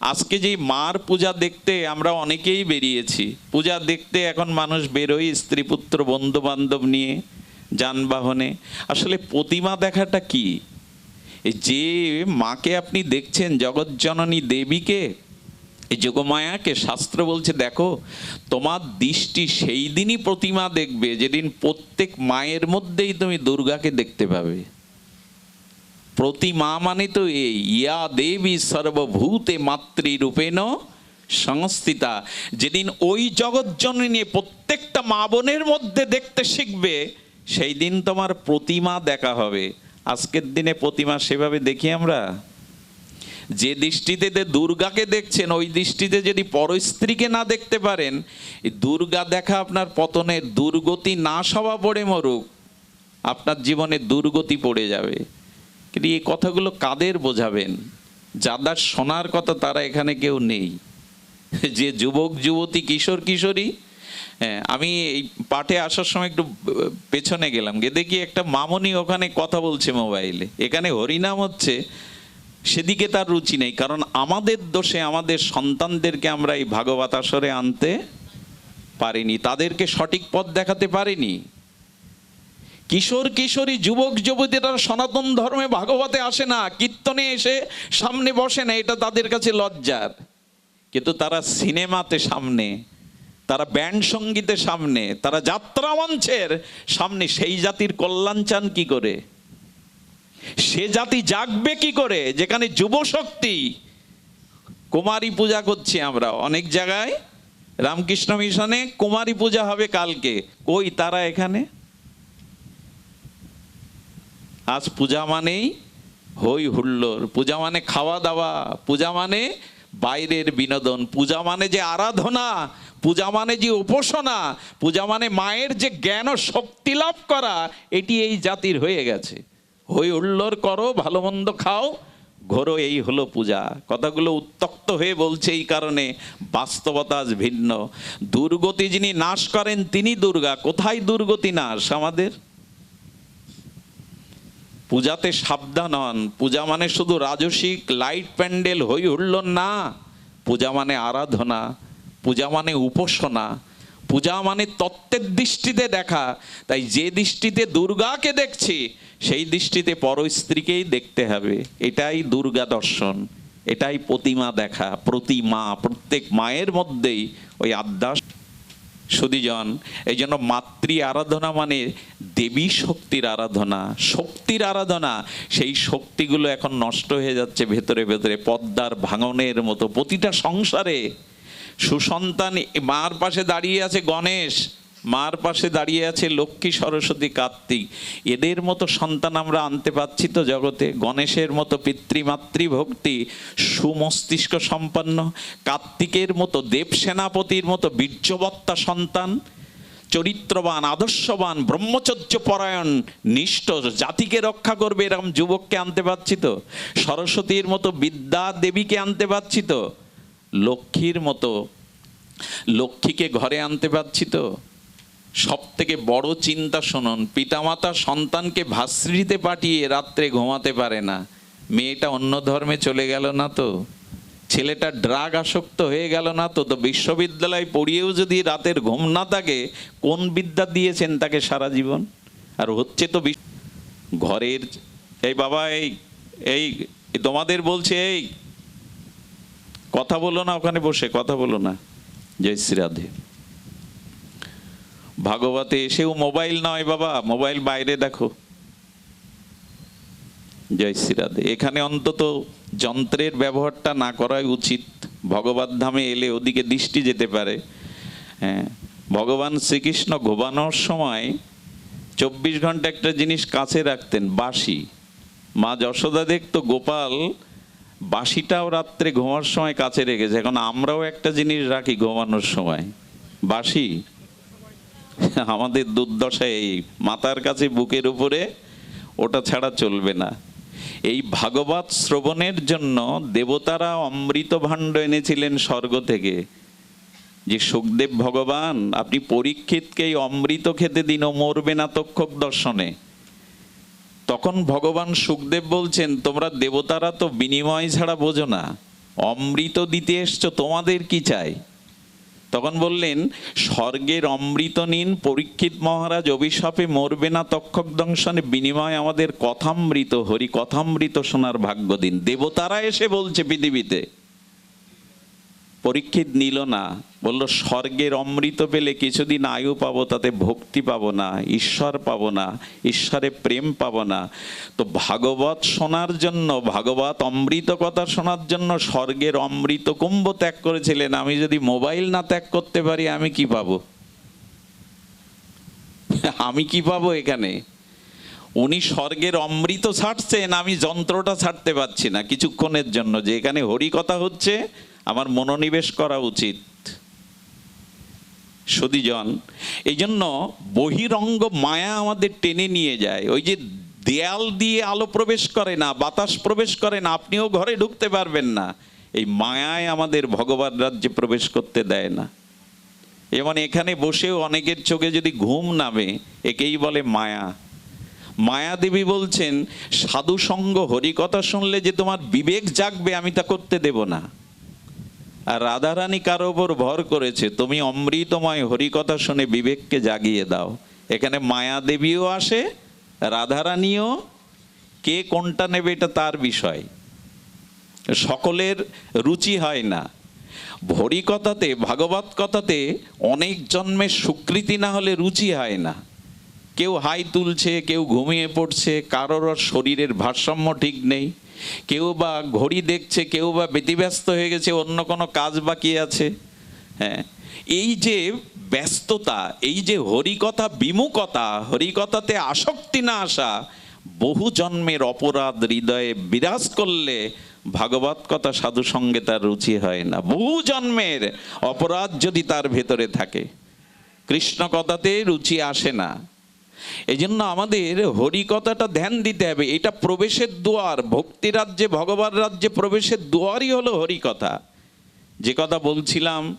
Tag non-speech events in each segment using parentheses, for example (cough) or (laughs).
আজকে যে মার পূজা দেখতে আমরা অনেকেই বেরিয়েছি, পূজা দেখতে এখন মানুষ বেরোয় স্ত্রী পুত্র, বন্ধু বান্ধব নিয়ে, যানবাহনে। আসলে প্রতিমা দেখাটা কি? যে মাকে আপনি দেখছেন জগৎজননী দেবীকে, এই যোগমায়াকে শাস্ত্র বলছে, দেখো, তোমার দৃষ্টি সেই দিনই প্রতিমা দেখবে, যেদিন প্রত্যেক মায়ের মধ্যেই তুমি দুর্গাকে দেখতে পাবে। প্রতিমা মানে তো ইয়া দেবী সর্বভূতে মাতৃরূপেণ সংস্থিতা। যেদিন ওই জগৎজননী প্রত্যেকটা মা বোনের মধ্যে দেখতে শিখবে, সেই দিন তোমার প্রতিমা দেখা হবে। আজকের দিনে প্রতিমা সেভাবে দেখি আমরা। যে দৃষ্টিতে যে দুর্গাকে দেখছেন, ওই দৃষ্টিতে যদি পরস্ত্রীকে না দেখতে পারেন দুর্গা দেখা আপনার পতনের দুর্গতি না সভা পড়ে মরুক। আপনার জীবনে দুর্গতি পড়ে যাবে। কিন্তু এই কথাগুলো কাদের বোঝাবেন? যাদের শোনার কথা তারা এখানে কেউ নেই। যে যুবক, যুবতী, কিশোর, কিশোরী হ্যাঁ আমি এই পাঠে আসার সময় একটু পেছনে গেলাম। গিয়ে দেখি একটা মামনি ওখানে কথা বলছে মোবাইলে। এখানে হরিনাম হচ্ছে, সেদিকে তার রুচি নেই, কারণ আমাদের দোষে, আমাদের সন্তানদেরকে আমরা এই ভাগবত আসরে আনতে পারিনি, তাদেরকে সঠিক পথ দেখাতে পারিনি। কিশোর কিশোরী যুবক যুবতীরা সনাতন ধর্মে ভাগবতে আসে না, কীর্তনে এসে সামনে বসে না, এটা তাদের কাছে লজ্জার। কিন্তু তারা সিনেমাতে সামনে, তারা ব্যান্ড সঙ্গীতের সামনে, তারা যাত্রা মঞ্চের সামনে, সেই জাতির কল্যাণ চান কি করে? সে জাতি জাগবে কি করে? যেখানে যুব শক্তি কুমারী পূজা করছি আমরা। অনেক জায়গায় রামকৃষ্ণ মিশনে কুমারী পূজা হবে কালকে। কই তারা এখানে? আজ পূজা মানেই হই হুল্লোর পূজা মানে খাওয়া দাওয়া, পূজা মানে বাইরের বিনোদন, পূজা মানে যে আরাধনা, পূজা মানে যে উপাসনা, পূজা মানে মায়ের যে জ্ঞান ও শক্তি লাভ করা, এটি এই জাতির হয়ে গেছে। হই হুল্লোর করো, ভালো মন্দ খাও, ঘোরো, এই হলো পূজা। কথাগুলো উত্তক্ত হয়ে বলছে এই কারণে বাস্তবতা আজ ভিন্ন। দুর্গতি যিনি নাশ করেন, তিনি দুর্গা। কোথায় দুর্গতি নাশ আমাদের? পূজাতে সাবধান হন। পূজা মানে শুধু রাজসিক লাইট প্যান্ডেল হই হুল্লোর না। পূজা মানে আরাধনা, পূজা মানে উপাসনা, পূজা মানে তত্ত্বের দৃষ্টিতে দেখা। তাই যে দৃষ্টিতে দুর্গাকে দেখছি, সেই দৃষ্টিতে পর স্ত্রীকেই দেখতে হবে। এটাই দুর্গা দর্শন, এটাই প্রতিমা দেখা, প্রতিমা, প্রত্যেক মায়ের মধ্যেই ওই আদ্যাস সুদীজন এই জন্য মাতৃ আরাধনা মানে দেবী শক্তির আরাধনা শক্তির আরাধনা। সেই শক্তিগুলো এখন নষ্ট হয়ে যাচ্ছে ভেতরে ভেতরে, পদ্মার ভাঙনের মতো, প্রতিটা সংসারে। সুসন্তান মার পাশে দাঁড়িয়ে আছে গণেশ। মার পাশে দাঁড়িয়ে আছে লক্ষ্মী সরস্বতী কার্তিক। এদের মতো সন্তান আমরা আনতে পারছি তো জগতে। গণেশের মতো পিতৃমাতৃ ভক্তি সুমস্তিষ্ক সম্পন্ন, কার্তিকের মতো দেব সেনাপতির মতো বীর্যবত্তা সন্তান, চরিত্রবান, আদর্শবান, ব্রহ্মচর্য পরায়ণ, নিষ্ঠ, জাতিকে রক্ষা করবে এরকম যুবককে আনতে পারছি তো। সরস্বতীর মতো বিদ্যা দেবীকে আনতে পারছি তো। লক্ষ্মীর মতো লক্ষ্মীকে ঘরে আনতে পারছি তো। সব থেকে বড় চিন্তা শুনুন, পিতামাতা সন্তানকে ভাস্ত্রীতে পাঠিয়ে রাত্রে ঘুমাতে পারে না। মেয়েটা অন্য ধর্মে চলে গেল না তো? ছেলেটা ড্রাগ আসক্ত হয়ে গেল না তো? তো বিশ্ববিদ্যালয় পড়িয়েও যদি রাতের ঘুম না থাকে, কোন বিদ্যা দিয়েছেন তাকে সারা জীবন? আর হচ্ছে তো ঘরের এই বাবা এই এই তোমাদের বলছে, এই, কথা বলো না ওখানে বসে, কথা বলো না। জয় শ্রী রাধে। ভাগবতে এসেও মোবাইল নয় বাবা, মোবাইল বাইরে দেখো। জয় শ্রী রাধে। এখানে অন্তত যন্ত্রের ব্যবহারটা না করাই উচিত। ভগবত ধামে এলে ওদিকে দৃষ্টি যেতে পারে। হ্যাঁ ভগবান শ্রীকৃষ্ণ ঘুমানোর সময় চব্বিশ ঘণ্টা একটা জিনিস কাছে রাখতেন, বাঁশি। মা যশোদা দেখতো গোপাল, বাঁশিটাও রাত্রে ঘুমার সময় কাছে রেখেছে। এখন আমরাও একটা জিনিস রাখি ঘুমানোর সময়। বাঁশি? (laughs) আমাদের দুর্দশা এই। মাতার কাছে বুকের উপরে ওটা ছাড়া চলবে না। এই ভাগবত শ্রবণের জন্য দেবতারা অমৃত ভাণ্ড এনেছিলেন স্বর্গ থেকে। যে সুখদেব ভগবান, আপনি পরীক্ষিতকে এই অমৃত খেতে দিন, ও মরবে না তক্ষক দর্শনে। তখন ভগবান সুখদেব বলছেন, তোমরা দেবতারা তো বিনিময় ছাড়া বোঝো না। অমৃত দিতে এসছো, তোমাদের কি চাই? তখন বললেন, স্বর্গের অমৃত নিন, পরীক্ষিত মহারাজ অভিশাপে মরবে না তক্ষক দংশনে, বিনিময় আমাদের কথামৃত হরি কথামৃত শোনার ভাগ্য দিন। দেবতারা এসে বলছে পৃথিবীতে। পরীক্ষিত নিল না। বলল, স্বর্গের অমৃত পেলে কিছুদিন আয়ু পাবো, তাতে ভক্তি পাবো না, ঈশ্বর পাবো না, ঈশ্বরে প্রেম পাবো না। তো ভাগবত শোনার জন্য, ভাগবত অমৃত কথা শোনার জন্য স্বর্গের অমৃত কুম্ভ ত্যাগ করেছিলেন। আমি যদি মোবাইল না ত্যাগ করতে পারি, আমি কি পাবো? (laughs) আমি কি পাবো এখানে? উনি স্বর্গের অমৃত ছাড়ছেন, আমি যন্ত্রটা ছাড়তে পারছি না কিছুক্ষণের জন্য। যে এখানে হরি কথা হচ্ছে আমার মনোনিবেশ করা উচিত। সুদীজন এই জন্য বহিরঙ্গ মায়া আমাদের টেনে নিয়ে যায়। ওই যে দেয়াল দিয়ে আলো প্রবেশ করে না, বাতাস প্রবেশ করে না, আপনিও ঘরে ঢুকতে পারবেন না। এই মায়ায় আমাদের ভগবান রাজ্যে প্রবেশ করতে দেয় না। যেমন এখানে বসেও অনেকের চোখে যদি ঘুম নামে, একেই বলে মায়া। মায়া দেবী বলছেন সাধু সঙ্গ হরিকথা শুনলে যে তোমার বিবেক জাগবে, আমি তা করতে দেব না। আর রাধারানী কার ওপর ভর করেছে, তুমি অমৃতময় হরিকথা শুনে বিবেককে জাগিয়ে দাও। এখানে মায়া দেবীও আসে, রাধারানীও। কে কোনটা নেবে এটা তার বিষয়। সকলের রুচি হয় না। হরিকথাতে ভাগবত কথাতে অনেক জন্মের স্বীকৃতি না হলে রুচি হয় না। কেউ হাই তুলছে, কেউ ঘুমিয়ে পড়ছে, কারোর শরীরের ভারসাম্য ঠিক নেই। কেউ বা ঘড়ি দেখছে, কেউ বা ব্যতিব্যস্ত হয়ে গেছে, অন্য কোনো কাজ বাকি আছে। হ্যাঁ এই যে ব্যস্ততা, এই যে হরিকথা বিমুখতা, হরিকথাতে আসক্তি না আসা, বহু জন্মের অপরাধ হৃদয়ে বিরাজ করলে ভাগবত কথা সাধু সঙ্গে তার রুচি হয় না। বহু জন্মের অপরাধ যদি তার ভেতরে থাকে, কৃষ্ণ কথাতে রুচি আসে না। এই জন্য আমাদের হরিকথাটা ধ্যান দিতে হবে। এটা প্রবেশের দুয়ার। ভক্তি রাজ্যে, ভগবান রাজ্যে প্রবেশের দুয়ারই হলো হরিকথা। যে কথা বলছিলাম,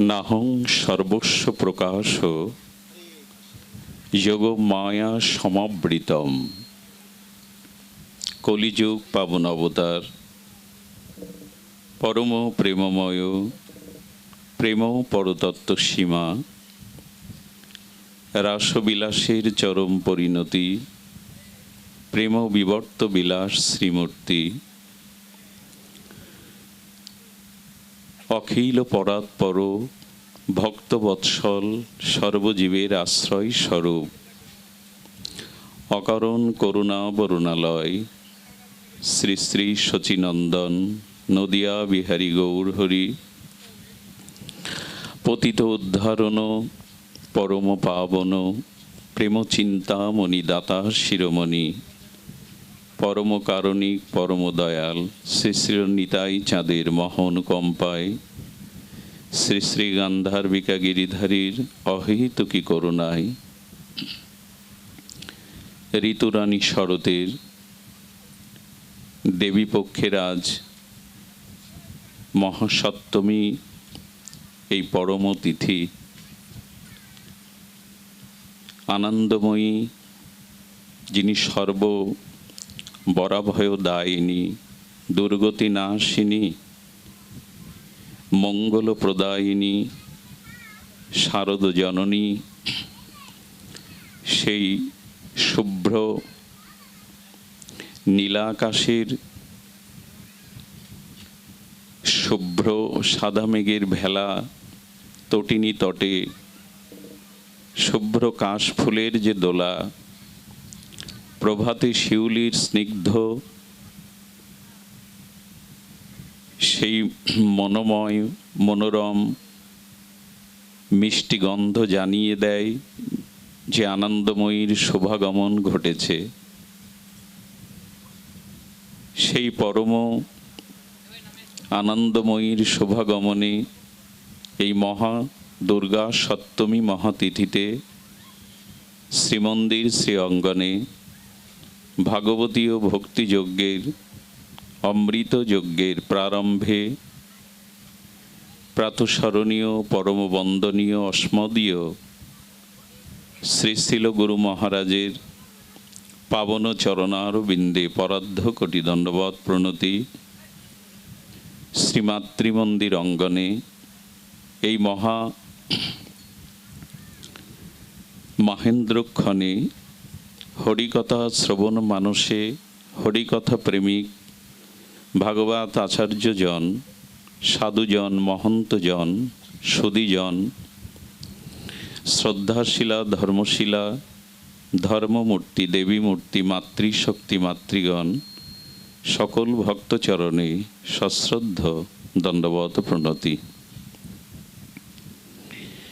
নাহং সর্বস্ব প্রকাশ, যোগ মায়া সমাবৃতম। কলিযুগ পাবন অবতার, পরম প্রেমময় প্রেম পরতত্ত্ব সীমা। রাসবিলাসের চরম পরিণতি, প্রেম বিবর্ত বিলাস শ্রীমূর্তি। অখিল পরাৎপর ভক্তবৎসল সর্বজীবের আশ্রয় স্বরূপ। অকারণ করুণা বরুণালয়, শ্রী শ্রী শচীনন্দন নদিয়া বিহারী গৌর হরি পতিত উদ্ধারণ পরম পাবন, প্রেম চিন্তামণি দাতা শিরোমণি। পরম কারণিক পরম দয়াল, শ্রী শ্রী নিতাই চাঁদের মহন কম্পায়। শ্রী শ্রী গান্ধার্বিকা গিরিধারীর অহেতুকি করুণায়। ঋতুরানী শরতের দেবীপক্ষের আজ মহাসপ্তমী, এই পরম তিথি আনন্দময়ী, যিনি সর্ব বরাভয় দায়িনী দুর্গতি নাশিনী মঙ্গল প্রদায়িনী শারদ জননী সেই শুভ্র নীলাকাশের, শুভ্র সাদা মেঘের ভেলা তটিনী তটে শুভ্র কাশ ফুলের যে দোলা, প্রভাতে শিউলির স্নিগ্ধ, সেই মনোময়, মনোরম, মিষ্টি গন্ধ জানিয়ে দেয় যে আনন্দময়ীর শোভাগমন ঘটেছে। সেই পরম আনন্দময়ীর শোভাগমনে এই মহা দুর্গা সপ্তমী মহাতিথিতে শ্রীমন্দির শ্রী অঙ্গনে ভাগবতী ও ভক্তিযজ্ঞের অমৃত যজ্ঞের প্রারম্ভে প্রাতঃস্মরণীয় পরম বন্দনীয় অস্মদীয় শ্রী শিল গুরু মহারাজের পাবন চরণার বিন্দে পরাধ্য কোটি দণ্ডবত প্রণতি শ্রীমাতৃমন্দির অঙ্গনে এই মহা মাহেন্দ্রক্ষণে হরিকথা শ্রবণ মানুষে হরিকথা প্রেমিক, ভাগবত আচার্যজন, সাধুজন, মহন্তজন সুদীজন শ্রদ্ধাশীলা, ধর্মশীলা, ধর্মমূর্তি দেবী মূর্তি মাতৃশক্তি, মাতৃগণ, সকল ভক্তচরণে সশ্রদ্ধ দণ্ডবত প্রণতি।